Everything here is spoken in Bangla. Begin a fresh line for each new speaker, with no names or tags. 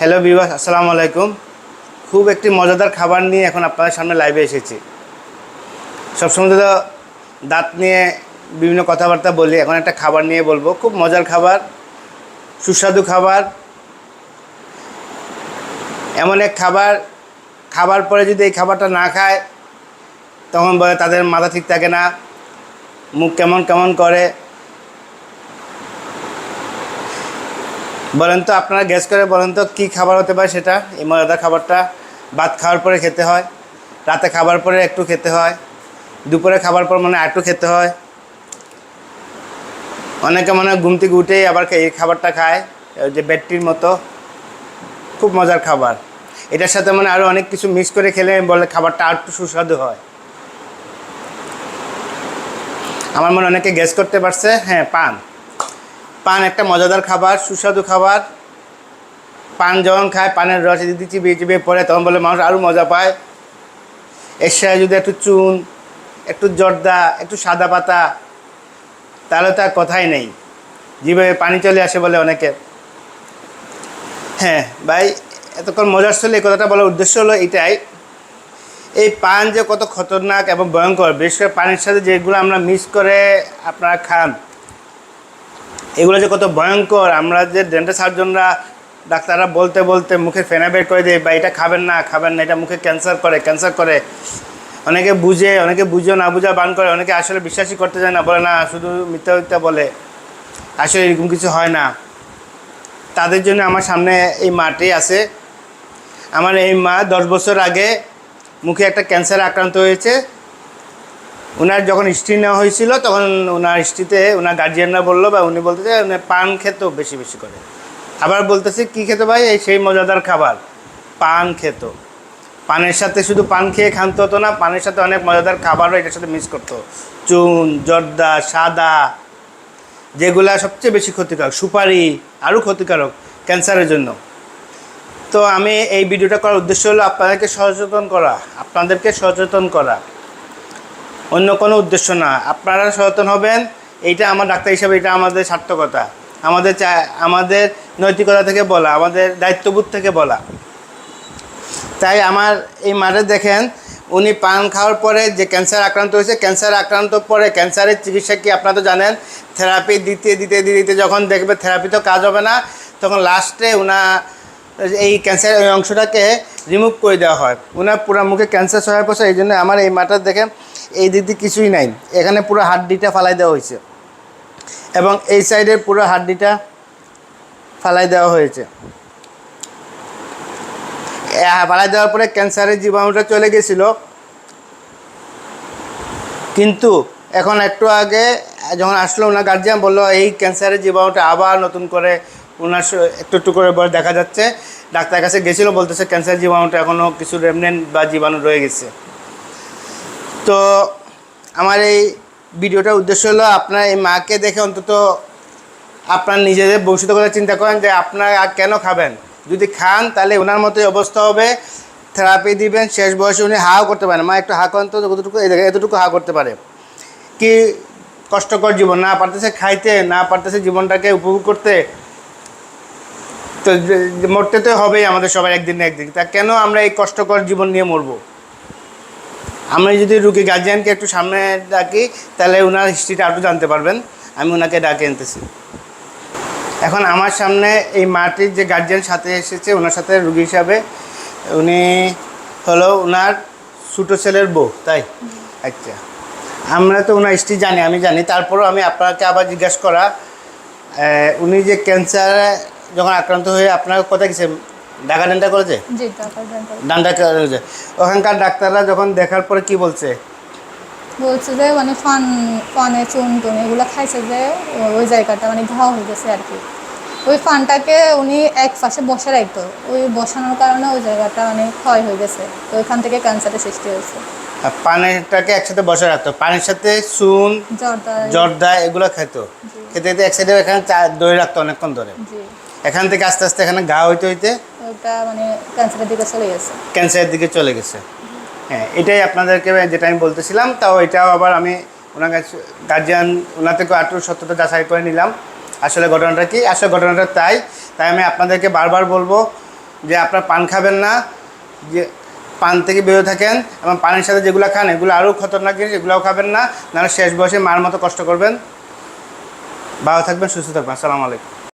হ্যালো বিবাস আসসালামু আলাইকুম। খুব একটি মজাদার খাবার নিয়ে এখন আপনাদের সামনে লাইভে এসেছি। সবসময় তো দাঁত নিয়ে বিভিন্ন কথাবার্তা বলি, এখন একটা খাবার নিয়ে বলব। খুব মজার খাবার, সুস্বাদু খাবার। এমন এক খাবার খাবার পরে যদি এই খাবারটা না খায়, তখন বলে তাদের মাথা ঠিক থাকে না, মুখ কেমন কেমন করে বলেন তো, আপনারা গ্যাস করে বলেন তো, কী খাবার হতে পারে সেটা? এই মজাদার খাবারটা। ভাত খাওয়ার পরে খেতে হয়, রাতে খাবার পরে একটু খেতে হয়, দুপুরে খাবার পর মানে একটু খেতে হয়। অনেকে মানে থেকে উঠেই আবার এই খাবারটা খায় যে ব্যাটটির মতো। খুব মজার খাবার। এটার সাথে মানে আরও অনেক কিছু মিক্স করে খেলে বলে খাবারটা আর একটু সুস্বাদু হয়। আমার মনে অনেকে গ্যাস করতে পারছে হ্যাঁ পান। পান একটা মজাদার খাবার, সুস্বাদু খাবার। পান যখন খায়, পানের রস যদি চিবিয়ে চিবিয়ে পড়ে, তখন বলে মানুষ আরও মজা পায়। এর সাথে যদি একটু চুন, একটু জর্দা, একটু সাদা পাতা, তাহলে তো আর কথাই নেই। জিভে পানি চলে আসে বলে অনেকে। হ্যাঁ ভাই, এতক্ষণ মজার ছিল, এই কথাটা বলার উদ্দেশ্য হলো এটাই। এই পান যে কত খতরনাক এবং ভয়ঙ্কর, বিশেষ করে পানির সাথে যেগুলো আমরা মিক্স করে আপনারা খান এগুলো যে কত ভয়ঙ্কর, আমরা যে ডেন্টাল সার্জনরা ডাক্তাররা বলতে বলতে মুখে ফেনা বের করে দেয় বা এটা খাবেন না খাবেন না, এটা মুখে ক্যান্সার করে ক্যান্সার করে। অনেকে বুঝে, অনেকে বুঝেও না বুঝা বান করে, অনেকে আসলে বিশ্বাসই করতে চায় না, বলে, না, শুধু মিথ্যা মিথ্যা বলে। আসলে এরকম কিছু হয় না। তাদের জন্য আমার সামনে এই মাটি আছে। আমার এই মা দশ বছর আগে মুখে একটা ক্যান্সারে আক্রান্ত হয়েছে। ওনার যখন হিস্ট্রি নেওয়া হয়েছিল, তখন ওনার হিস্ট্রিতে ওনার গার্জিয়ানরা বলল বা উনি বলতেছে উনি পান খেত বেশি বেশি করে। আবার বলতেছে, কী খেতে ভাই? এই সেই মজাদার খাবার, পান খেত। পানের সাথে শুধু পান খেয়ে খানতে হতো না, পানের সাথে অনেক মজাদার খাবারও এটার সাথে মিক্স করতো। চুন, জর্দা, সাদা, যেগুলা সবচেয়ে বেশি ক্ষতিকারক, সুপারি, আরও ক্ষতিকারক ক্যান্সারের জন্য। তো আমি এই ভিডিওটা করার উদ্দেশ্য হলো, আপনাদেরকে সচেতন করা, আপনাদেরকে সচেতন করা। অন্য কোনো উদ্দেশ্য না। আপনারা সচেতন হবেন, এইটা আমার ডাক্তার হিসাবে এটা আমাদের সার্থকতা। আমাদের চা, আমাদের নৈতিকতা থেকে বলা, আমাদের দায়িত্ববোধ থেকে বলা। তাই আমার এই মাঠে দেখেন, উনি পান খাওয়ার পরে যে ক্যান্সার আক্রান্ত হয়েছে, ক্যান্সার আক্রান্ত পরে ক্যান্সারের চিকিৎসা কি আপনারা তো জানেন, থেরাপি দিতে দিতে দিতে যখন দেখবে থেরাপি তো কাজ হবে না, তখন লাস্টে উনা, এই ক্যান্সার অংশটাকে রিমুভ করে দেওয়া হয়। ওনার পুরো মুখে ক্যান্সার হয়ে পড়ছে এই জন্য আমার এই মাঠে দেখেন এই দিক দিয়ে কিছুই নাই। এখানে পুরো হাড্ডিটা ফালাই দেওয়া হয়েছে। এবং এই সাইডের পুরো হাড্ডিটা ফালাই দেওয়া হয়েছে। ফালাই দেওয়ার পরে ক্যান্সারের জীবাণুটা চলে গেছিল। কিন্তু এখন একটু আগে যখন আসলো ওনার গার্জিয়ান বলল, এই ক্যান্সারের জীবাণুটা আবার নতুন করে ওনার একটু একটু করে দেখা যাচ্ছে। ডাক্তার কাছে গেছিল, বলতেছে ক্যান্সার জীবাণুটা এখনও কিছু রেমনেন্ট বা জীবাণু রয়ে গেছে। তো আমার এই ভিডিওটার উদ্দেশ্য হলো আপনার এই মাকে দেখে অন্তত আপনার নিজেদের ভবিষ্যতের কথা চিন্তা করেন যে আপনার আর কেন খাবেন। যদি খান, তাহলে ওনার মতোই অবস্থা হবে। থেরাপি দিবেন, শেষ বয়সে উনি হাও করতে পারেন। মা একটু হা করেন তো কতটুকু এতটুকু হা করতে পারে। কি কষ্টকর জীবন, না পারতেছে খাইতে, না পারতেছে জীবনটাকে উপভোগ করতে। তো মরতে তো হবেই আমাদের সবাই একদিন না একদিন। তা কেন আমরা এই কষ্টকর জীবন নিয়ে মরবো? আমরা যদি রুগী গার্জিয়ানকে একটু সামনে ডাকি, তাহলে ওনার হিস্ট্রিটা আরও জানতে পারবেন। আমি ওনাকে ডাকে আনতেছি। এখন আমার সামনে এই মাটির যে গার্জিয়ান সাথে এসেছে ওনার সাথে রুগী হিসাবে, উনি হলো ওনার ছোটো ছেলের বউ, তাই? আচ্ছা। আমরা তো ওনার হিস্ট্রি জানি, আমি জানি। তারপরেও আমি আপনাকে আবার জিজ্ঞাসা করা উনি যে ক্যান্সারে যখন আক্রান্ত হয়ে আপনার কথা গেছে ঢাকা ডেন্টা করেছে?
জি
ডান্ডা করেছে। ওখানকার ডাক্তাররা যখন দেখার পরে কি বলছে?
বলছে যে মানে ফান ফানে চুন টুন এগুলো খাইছে যে ওই জায়গাটা মানে ঘা হয়ে গেছে আর কি। ওই ফানটাকে উনি এক পাশে বসে রাখতো। ওই বসানোর কারণে ওই জায়গাটা মানে ক্ষয় হয়ে গেছে। তো ওইখান থেকে ক্যান্সারের সৃষ্টি হয়েছে।
পানিটাকে একসাথে বসে রাখতো। পানির সাথে চুন
জর্দা
জর্দা এগুলো খেত। খেতে খেতে এক সাইডে এখানে দই রাখতো অনেকক্ষণ ধরে। এখান থেকে আস্তে আস্তে এখানে ঘা হইতে হইতে
ওটা মানে ক্যান্সারের দিকে চলে গেছে।
ক্যান্সারের দিকে চলে গেছে। হ্যাঁ এটাই আপনাদেরকে যেটা আমি বলতেছিলাম তাও এটাও আবার আমি ওনার কাছে গার্জিয়ান ওনার থেকে একটু সত্যতা যাচাই করে নিলাম। আসলে ঘটনাটা কি? আসলে ঘটনাটা তাই। তাই আমি আপনাদেরকে বারবার বলব যে আপনার পান খাবেন না যে পান থেকে বেরো থাকেন এবং পানের সাথে যেগুলো খান এগুলো আরও খতরনাক জিনিস এগুলোও খাবেন না। নাহলে শেষ বয়সে মার মতো কষ্ট করবেন। ভালো থাকবেন সুস্থ থাকবেন। আসসালামু আলাইকুম।